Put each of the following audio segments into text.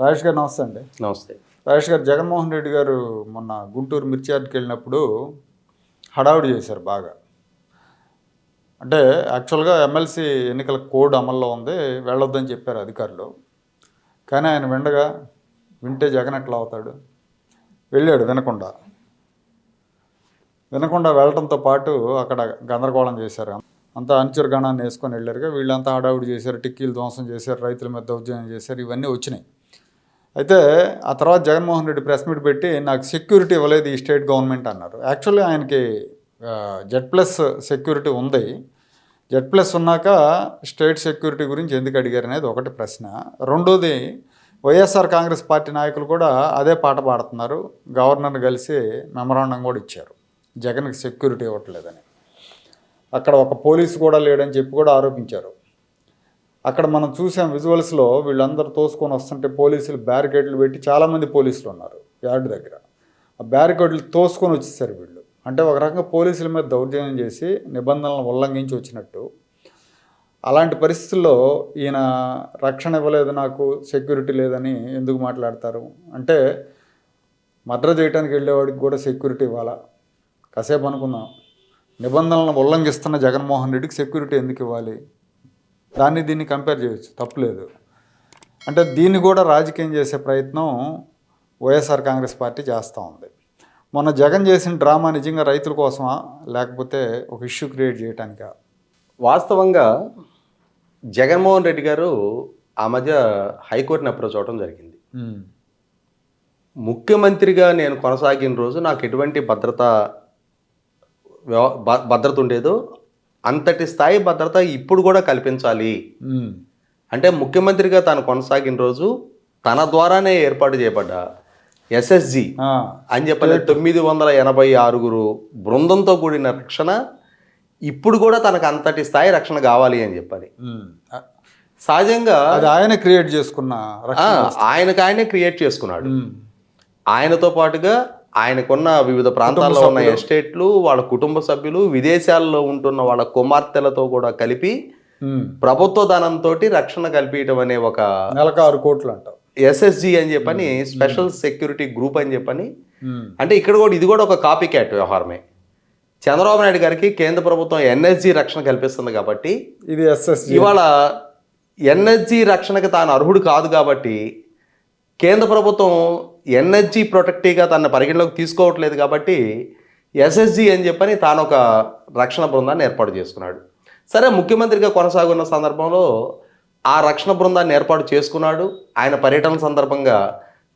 రాజేష్ గారు నమస్తే అండి. నమస్తే. రాజేష్ గారు జగన్మోహన్ రెడ్డి గారు మొన్న గుంటూరు మిర్చియార్డ్కి వెళ్ళినప్పుడు హడావుడి చేశారు బాగా. అంటే యాక్చువల్గా ఎమ్మెల్సీ ఎన్నికల కోడ్ అమల్లో ఉంది వెళ్ళొద్దని చెప్పారు అధికారులు. కానీ ఆయన విండగా వింటే జగన్ ఎట్లా అవుతాడు? వెళ్ళాడు వినకుండా. వినకుండా వెళ్ళటంతో పాటు అక్కడ గందరగోళం చేశారు. అంతా అంచురు గణాన్ని వేసుకొని వెళ్ళారుగా వీళ్ళంతా హడావుడి చేశారు టిక్కీలు ధ్వంసం చేశారు రైతుల మీద దౌర్జన్యం చేశారు ఇవన్నీ వచ్చినాయి. అయితే ఆ తర్వాత జగన్మోహన్ రెడ్డి ప్రెస్ మీట్ పెట్టి నాకు సెక్యూరిటీ ఇవ్వలేదు ఈ స్టేట్ గవర్నమెంట్ అన్నారు. యాక్చువల్లీ ఆయనకి జెడ్ ప్లస్ సెక్యూరిటీ ఉంది. జెడ్ ప్లస్ ఉన్నాక స్టేట్ సెక్యూరిటీ గురించి ఎందుకు అడిగారు అనేది ఒకటి ప్రశ్న. రెండోది వైఎస్ఆర్ కాంగ్రెస్ పార్టీ నాయకులు కూడా అదే పాట పాడుతున్నారు. గవర్నర్ని కలిసి మెమరాండం కూడా ఇచ్చారు. జగన్కి సెక్యూరిటీ ఇవ్వట్లేదని. అక్కడ ఒక పోలీసు కూడా లేడని చెప్పి కూడా ఆరోపించారు. అక్కడ మనం చూసాం విజువల్స్లో వీళ్ళందరూ తోసుకొని వస్తుంటే పోలీసులు బ్యారికేడ్లు పెట్టి చాలామంది పోలీసులు ఉన్నారు యార్డ్ దగ్గర. ఆ బ్యారికేడ్లు తోసుకొని వచ్చేసారు వీళ్ళు. అంటే ఒక రకంగా పోలీసుల మీద దౌర్జన్యం చేసి నిబంధనలను ఉల్లంఘించి వచ్చినట్టు. అలాంటి పరిస్థితుల్లో ఈయన రక్షణ ఇవ్వలేదు నాకు సెక్యూరిటీ లేదని ఎందుకు మాట్లాడతారు? అంటే మద్ర చేయడానికి వెళ్ళేవాడికి కూడా సెక్యూరిటీ ఇవ్వాలా? కాసేపు అనుకుందాం. నిబంధనలను ఉల్లంఘిస్తున్న జగన్మోహన్ రెడ్డికి సెక్యూరిటీ ఎందుకు ఇవ్వాలి? దాన్ని దీన్ని కంపేర్ చేయొచ్చు తప్పులేదు. అంటే దీన్ని కూడా రాజకీయం చేసే ప్రయత్నం వైఎస్ఆర్ కాంగ్రెస్ పార్టీ చేస్తూ ఉంది. మొన్న జగన్ చేసిన డ్రామా నిజంగా రైతుల కోసమా లేకపోతే ఒక ఇష్యూ క్రియేట్ చేయడానికా వాస్తవంగా జగన్మోహన్ రెడ్డి గారు ఆ మధ్య హైకోర్టుని అప్రోచ్ అవడం జరిగింది. ముఖ్యమంత్రిగా నేను కొనసాగిన రోజు నాకు ఎటువంటి భద్రత భద్రత ఉండేదో అంతటి స్థాయి భద్రత ఇప్పుడు కూడా కల్పించాలి. అంటే ముఖ్యమంత్రిగా తాను కొనసాగిన రోజు తన ద్వారానే ఏర్పాటు చేయబడ్డ ఎస్ఎస్జి అని చెప్పని తొమ్మిది వందల ఎనభై ఆరుగురు బృందంతో కూడిన రక్షణ ఇప్పుడు కూడా తనకు అంతటి స్థాయి రక్షణ కావాలి అని చెప్పని ఉమ్. సహజంగా అది ఆయన క్రియేట్ చేసుకున్న ఆయనకు ఆయనే క్రియేట్ చేసుకున్నాడు. ఆయనతో పాటుగా ఆయనకున్న వివిధ ప్రాంతాల్లో ఉన్న ఎస్టేట్లు వాళ్ళ కుటుంబ సభ్యులు విదేశాల్లో ఉంటున్న వాళ్ళ కుమార్తెలతో కూడా కలిపి. ప్రభుత్వ ధనంతో రక్షణ కల్పించడం అనే ఒక నెలకు ఆరు కోట్లు అంటావు. ఎస్ఎస్జి అని చెప్పని స్పెషల్ సెక్యూరిటీ గ్రూప్ అని చెప్పని. అంటే ఇక్కడ కూడా ఇది కూడా ఒక కాపీ క్యాట్ వ్యవహారమే. చంద్రబాబు నాయుడు గారికి కేంద్ర ప్రభుత్వం ఎన్ఎస్జి రక్షణ కల్పిస్తుంది కాబట్టి ఇది ఎస్ఎస్జి. ఇవాళ ఎన్ఎస్జి రక్షణకి తాను అర్హుడు కాదు కాబట్టి కేంద్ర ప్రభుత్వం ఎన్ఎస్జీ ప్రొటెక్టివ్గా తన పరిగణలోకి తీసుకోవట్లేదు కాబట్టి ఎస్ఎస్జి అని చెప్పని తాను ఒక రక్షణ బృందాన్ని ఏర్పాటు చేసుకున్నాడు. సరే ముఖ్యమంత్రిగా కొనసాగున్న సందర్భంలో ఆ రక్షణ బృందాన్ని ఏర్పాటు చేసుకున్నాడు. ఆయన పర్యటన సందర్భంగా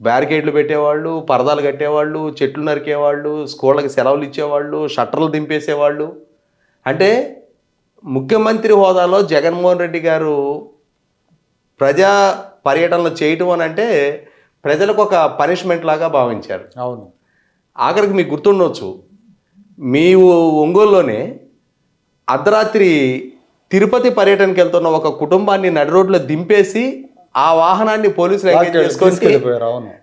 బ్యారికేడ్లు పెట్టేవాళ్ళు పరదాలు కట్టేవాళ్ళు చెట్లు నరికేవాళ్ళు స్కూళ్ళకి సెలవులు ఇచ్చేవాళ్ళు షట్టర్లు దింపేసేవాళ్ళు. అంటే ముఖ్యమంత్రి హోదాలో జగన్మోహన్ రెడ్డి గారు ప్రజా పర్యటనలు చేయటం అని అంటే ప్రజలకు ఒక పనిష్మెంట్ లాగా భావించారు. అవును. ఆఖరికి మీకు గుర్తుండొచ్చు మీ ఒంగోలులోనే అర్ధరాత్రి తిరుపతి పర్యటనకి వెళ్తున్న ఒక కుటుంబాన్ని నడి రోడ్లో దింపేసి ఆ వాహనాన్ని పోలీసులు చేసుకొని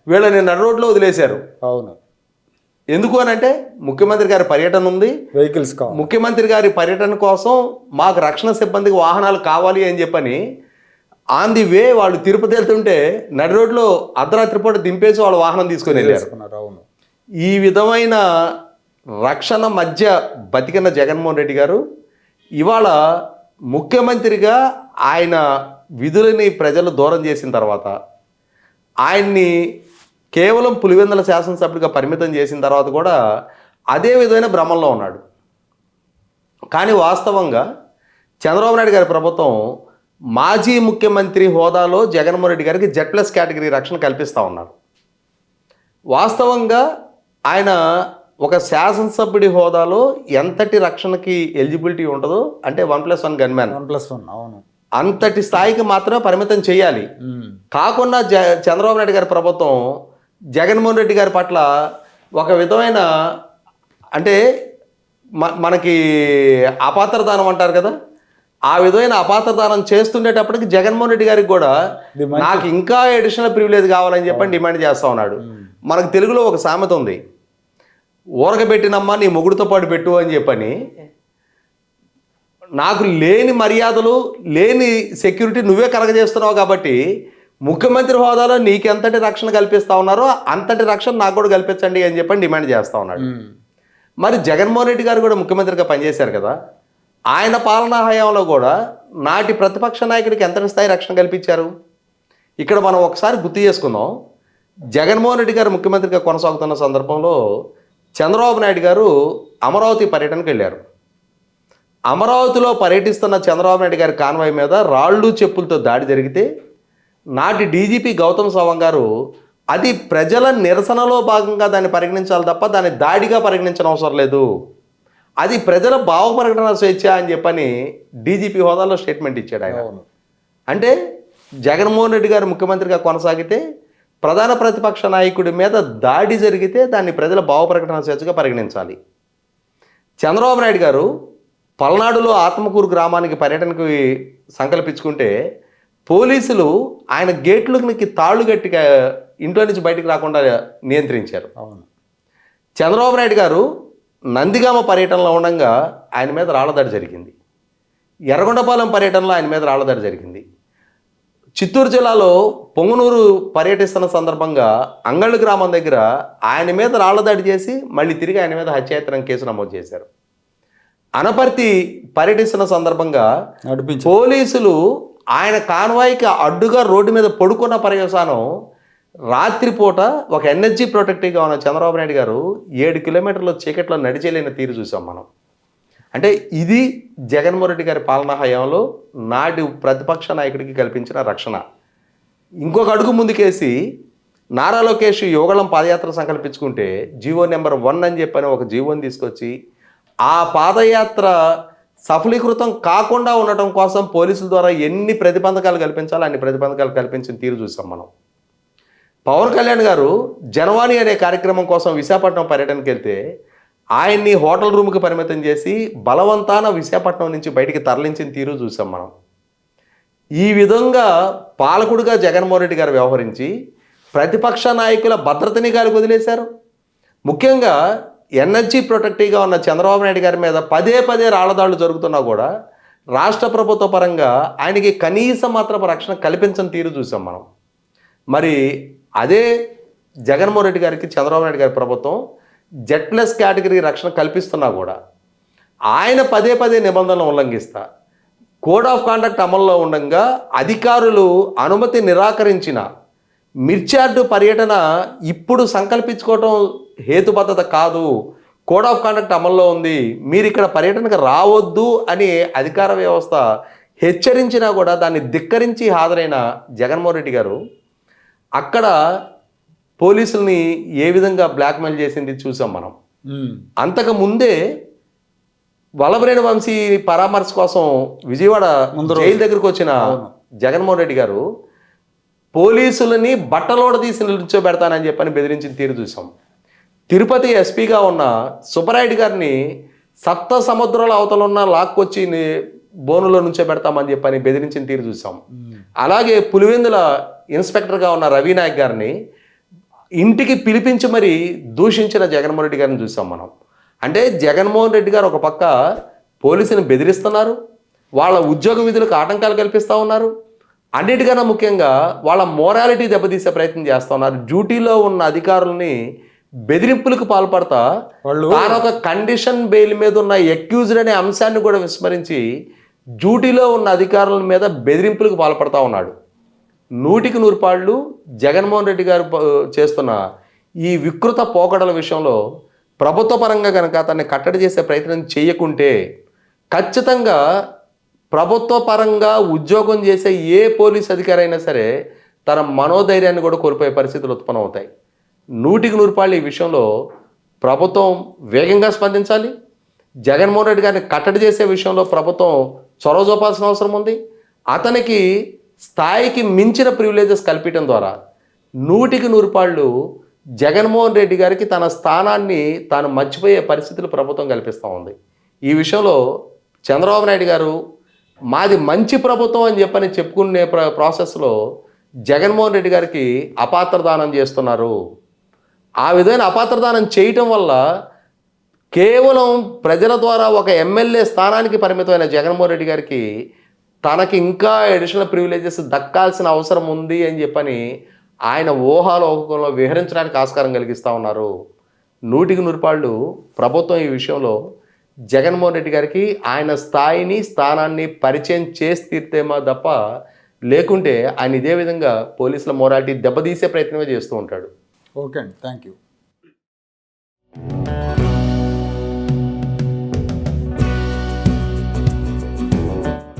వీళ్ళని నడి రోడ్లో వదిలేశారు. అవును. ఎందుకు అని అంటే ముఖ్యమంత్రి గారి పర్యటన ఉంది. వెహికల్స్ ముఖ్యమంత్రి గారి పర్యటన కోసం మాకు రక్షణ సిబ్బందికి వాహనాలు కావాలి అని చెప్పని ఆన్ ది వే వాళ్ళు తిరుపతి వెళ్తుంటే నడి రోడ్లో అర్ధరాత్రి పూట దింపేసి వాళ్ళ వాహనం తీసుకొని వెళ్ళారు. అవును. ఈ విధమైన రక్షణ మధ్య బతికిన జగన్మోహన్ రెడ్డి గారు ఇవాళ ముఖ్యమంత్రిగా ఆయన విధులని ప్రజలు దూరం చేసిన తర్వాత ఆయన్ని కేవలం పులివెందుల శాసనసభ్యుడిగా పరిమితం చేసిన తర్వాత కూడా అదే విధమైన భ్రమంలో ఉన్నాడు. కానీ వాస్తవంగా చంద్రబాబు నాయుడు గారి ప్రభుత్వం మాజీ ముఖ్యమంత్రి హోదాలో జగన్మోహన్ రెడ్డి గారికి జెడ్ ప్లస్ కేటగిరీ రక్షణ కల్పిస్తూ ఉన్నారు. వాస్తవంగా ఆయన ఒక శాసనసభ్యుడి హోదాలో ఎంతటి రక్షణకి ఎలిజిబిలిటీ ఉంటుందో అంటే one plus one gunman one plus one అవును. అంతటి స్థాయికి మాత్రమే పరిమితం చేయాలి. కాకుండా జ చంద్రబాబు నాయుడు గారి ప్రభుత్వం జగన్మోహన్ రెడ్డి గారి పట్ల ఒక విధమైన అంటే మనకి అపాత్రదానం అంటారు కదా? ఆ విధమైన అపాత్రదానం చేస్తుండేటప్పటికి జగన్మోహన్ రెడ్డి గారికి కూడా నాకు ఇంకా అడిషనల్ ప్రివిలేజ్ కావాలని చెప్పని డిమాండ్ చేస్తా ఉన్నాడు. మనకు తెలుగులో ఒక సామెత ఉంది. ఊరకబెట్టినమ్మా నీ మొగుడుతో పాటు పెట్టు అని చెప్పని. నాకు లేని మర్యాదలు లేని సెక్యూరిటీ నువ్వే కలగజేస్తున్నావు కాబట్టి ముఖ్యమంత్రి హోదాలో నీకెంతటి రక్షణ కల్పిస్తా ఉన్నారో అంతటి రక్షణ నాకు కూడా కల్పించండి అని చెప్పని డిమాండ్ చేస్తా ఉన్నాడు. ఉమ్. మరి జగన్మోహన్ రెడ్డి గారు కూడా ముఖ్యమంత్రిగా పనిచేశారు కదా. ఆయన పాలనా హయాంలో కూడా నాటి ప్రతిపక్ష నాయకుడికి ఎంత స్థాయి రక్షణ కల్పించారు? ఇక్కడ మనం ఒకసారి గుర్తు చేసుకుందాం. జగన్మోహన్ రెడ్డి గారు ముఖ్యమంత్రిగా కొనసాగుతున్న సందర్భంలో చంద్రబాబు నాయుడు గారు అమరావతి పర్యటనకు వెళ్ళారు. అమరావతిలో పర్యటిస్తున్న చంద్రబాబు నాయుడు గారి కాన్వాయ్ మీద రాళ్ళు చెప్పులతో దాడి జరిగితే నాటి డీజీపీ గౌతమ్ సవాంగ్ గారు అది ప్రజల నిరసనలో భాగంగా దాన్ని పరిగణించాలి తప్ప దాన్ని దాడిగా పరిగణించడం అవసరం లేదు. అది ప్రజల భావ ప్రకటన స్వేచ్ఛ అని చెప్పని డీజీపీ హోదాలో స్టేట్మెంట్ ఇచ్చాడు ఆయన. అంటే జగన్మోహన్ రెడ్డి గారు ముఖ్యమంత్రిగా కొనసాగితే ప్రధాన ప్రతిపక్ష నాయకుడి మీద దాడి జరిగితే దాన్ని ప్రజల భావ ప్రకటన స్వేచ్ఛగా పరిగణించాలి. చంద్రబాబు నాయుడు గారు పల్నాడులో ఆత్మకూరు గ్రామానికి పర్యటనకు సంకల్పించుకుంటే పోలీసులు ఆయన గేట్లకి తాళ్ళు గట్టిగా ఇంట్లో నుంచి బయటికి రాకుండా నియంత్రించారు. అవును. చంద్రబాబు నాయుడు గారు నందిగామ పర్యటనలో ఉండగా ఆయన మీద రాళ్ళదాడి జరిగింది. ఎర్రగొండపాలెం పర్యటనలో ఆయన మీద రాళ్ళదాడి జరిగింది. చిత్తూరు జిల్లాలో పొంగునూరు పర్యటిస్తున్న సందర్భంగా అంగళ్ళు గ్రామం దగ్గర ఆయన మీద రాళ్ళదాడి చేసి మళ్ళీ తిరిగి ఆయన మీద హత్యాయత్నం కేసు నమోదు చేశారు. అనపర్తి పర్యటిస్తున్న సందర్భంగా పోలీసులు ఆయన కాన్వాయ్కి అడ్డుగా రోడ్డు మీద పడుకున్న పర్యవసానం రాత్రిపూట ఒక ఎనర్జీ ప్రొటెక్టివ్గా ఉన్న చంద్రబాబు నాయుడు గారు ఏడు కిలోమీటర్ల చీకట్లో నడిచేలేని తీరు చూసాం మనం. అంటే ఇది జగన్మోహన్ రెడ్డి గారి పాలనా హయాంలో నాటి ప్రతిపక్ష నాయకుడికి కల్పించిన రక్షణ. ఇంకొక అడుగు ముందుకేసి నారా లోకేష్ యోగళం పాదయాత్ర సంకల్పించుకుంటే జీవో నెంబర్ వన్ అని చెప్పని ఒక జీవోని తీసుకొచ్చి ఆ పాదయాత్ర సఫలీకృతం కాకుండా ఉండటం కోసం పోలీసుల ద్వారా ఎన్ని ప్రతిబంధకాలు కల్పించాలో అన్ని ప్రతిబంధకాలు కల్పించిన తీరు చూసాం మనం. పవన్ కళ్యాణ్ గారు జనవాణి అనే కార్యక్రమం కోసం విశాఖపట్నం పర్యటనకి వెళ్తే ఆయన్ని హోటల్ రూమ్కి పరిమితం చేసి బలవంతాన విశాఖపట్నం నుంచి బయటికి తరలించిన తీరు చూసాం మనం. ఈ విధంగా పాలకుడుగా జగన్మోహన్ రెడ్డి గారు వ్యవహరించి ప్రతిపక్ష నాయకుల భద్రతని గారికి వదిలేశారు. ముఖ్యంగా ఎనర్జీ ప్రొటెక్టివ్గా ఉన్న చంద్రబాబు నాయుడు గారి మీద పదే పదే రాళ్ళదాడులు జరుగుతున్నా కూడా రాష్ట్ర ప్రభుత్వ పరంగా ఆయనకి కనీస మాత్రపు రక్షణ కల్పించని తీరు చూసాం మనం. మరి అదే జగన్మోహన్ రెడ్డి గారికి చంద్రబాబు నాయుడు గారి ప్రభుత్వం జెడ్ ప్లస్ కేటగిరీ రక్షణ కల్పిస్తున్నా కూడా ఆయన పదే పదే నిబంధనలు ఉల్లంఘిస్తా. కోడ్ ఆఫ్ కాండక్ట్ అమల్లో ఉండగా అధికారులు అనుమతి నిరాకరించిన మిర్చార్డు పర్యటన ఇప్పుడు సంకల్పించుకోవటం హేతుబద్ధత కాదు. కోడ్ ఆఫ్ కాండక్ట్ అమల్లో ఉంది. మీరు ఇక్కడ పర్యటనకు రావద్దు అని అధికార వ్యవస్థ హెచ్చరించినా కూడా దాన్ని ధిక్కరించి హాజరైన జగన్మోహన్ రెడ్డి గారు అక్కడ పోలీసుల్ని ఏ విధంగా బ్లాక్మెయిల్ చేసింది చూసాం మనం. అంతకు ముందే వల్లభరేణి వంశీ పరామర్శ కోసం విజయవాడ. జైలు దగ్గరకు వచ్చిన. జగన్మోహన్ రెడ్డి గారు పోలీసులని బట్టలోడ తీసి నిల్చోబెడతానని చెప్పని బెదిరించిన తీరు చూసాం తిరుపతి ఎస్పీగా ఉన్న సుబ్బరాయుడు గారిని సప్త సముద్రాల అవతల ఉన్న లాక్కొచ్చి బోనులో నుంచో పెడతామని చెప్పని బెదిరించిన తీరు చూసాం. అలాగే పులివెందుల ఇన్స్పెక్టర్గా ఉన్న రవి నాయక్ గారిని ఇంటికి పిలిపించి మరి దూషించిన జగన్మోహన్ రెడ్డి గారిని చూసాం మనం. అంటే జగన్మోహన్ రెడ్డి గారు ఒక పక్క పోలీసుని బెదిరిస్తున్నారు వాళ్ళ ఉద్యోగ విధులకు ఆటంకాలు కల్పిస్తూ ఉన్నారు అన్నిటికన్నా ముఖ్యంగా వాళ్ళ మోరాలిటీ దెబ్బతీసే ప్రయత్నం చేస్తూ ఉన్నారు. డ్యూటీలో ఉన్న అధికారుల్ని బెదిరింపులకు పాల్పడతా వాళ్ళు తాను ఒక కండిషన్ బెయిల్ మీద ఉన్న ఎక్యూజ్డ్ అనే అంశాన్ని కూడా విస్మరించి డ్యూటీలో ఉన్న అధికారుల మీద బెదిరింపులకు పాల్పడతా ఉన్నాడు. నూటికి నూరు పాళ్ళు జగన్మోహన్ రెడ్డి గారు చేస్తున్న ఈ వికృత పోకడల విషయంలో ప్రభుత్వ పరంగా కనుక అతన్ని కట్టడి చేసే ప్రయత్నం చేయకుంటే ఖచ్చితంగా ప్రభుత్వ పరంగా ఉద్యోగం చేసే ఏ పోలీస్ అధికారి అయినా సరే తన మనోధైర్యాన్ని కూడా కోల్పోయే పరిస్థితులు ఉత్పన్నమవుతాయి నూటికి నూరు పాళ్ళు ఈ విషయంలో ప్రభుత్వం వేగంగా స్పందించాలి. జగన్మోహన్ రెడ్డి గారిని కట్టడి చేసే విషయంలో ప్రభుత్వం చొరవ చూపాల్సిన అవసరం ఉంది. అతనికి స్థాయికి మించిన ప్రివిలేజెస్ కల్పించడం ద్వారా నూటికి నూరు పాళ్ళు జగన్మోహన్ రెడ్డి గారికి తన స్థానాన్ని తాను మర్చిపోయే పరిస్థితులు ప్రభుత్వం కల్పిస్తూ ఉంది. ఈ విషయంలో చంద్రబాబు నాయుడు గారు మాది మంచి ప్రభుత్వం అని చెప్పని చెప్పుకునే ప్ర ప్రాసెస్లో జగన్మోహన్ రెడ్డి గారికి అపాత్రదానం చేస్తున్నారు. ఆ విధమైన అపాత్రదానం చేయటం వల్ల కేవలం ప్రజల ద్వారా ఒక ఎమ్మెల్యే స్థానానికి పరిమితమైన జగన్మోహన్ రెడ్డి గారికి తనకి ఇంకా అడిషనల్ ప్రివిలేజెస్ దక్కాల్సిన అవసరం ఉంది అని చెప్పని ఆయన ఊహాలోకంలో విహరించడానికి ఆస్కారం కలిగిస్తూ ఉన్నారు. నూటికి నూరుపాళ్ళు ప్రభుత్వం ఈ విషయంలో జగన్మోహన్ రెడ్డి గారికి ఆయన స్థాయిని స్థానాన్ని పరిచయం చేసి తీర్తేమా తప్ప లేకుంటే ఆయన ఇదే విధంగా పోలీసుల మొరాలిటీ దెబ్బతీసే ప్రయత్నమే చేస్తూ ఉంటాడు. ఓకే అండి thank you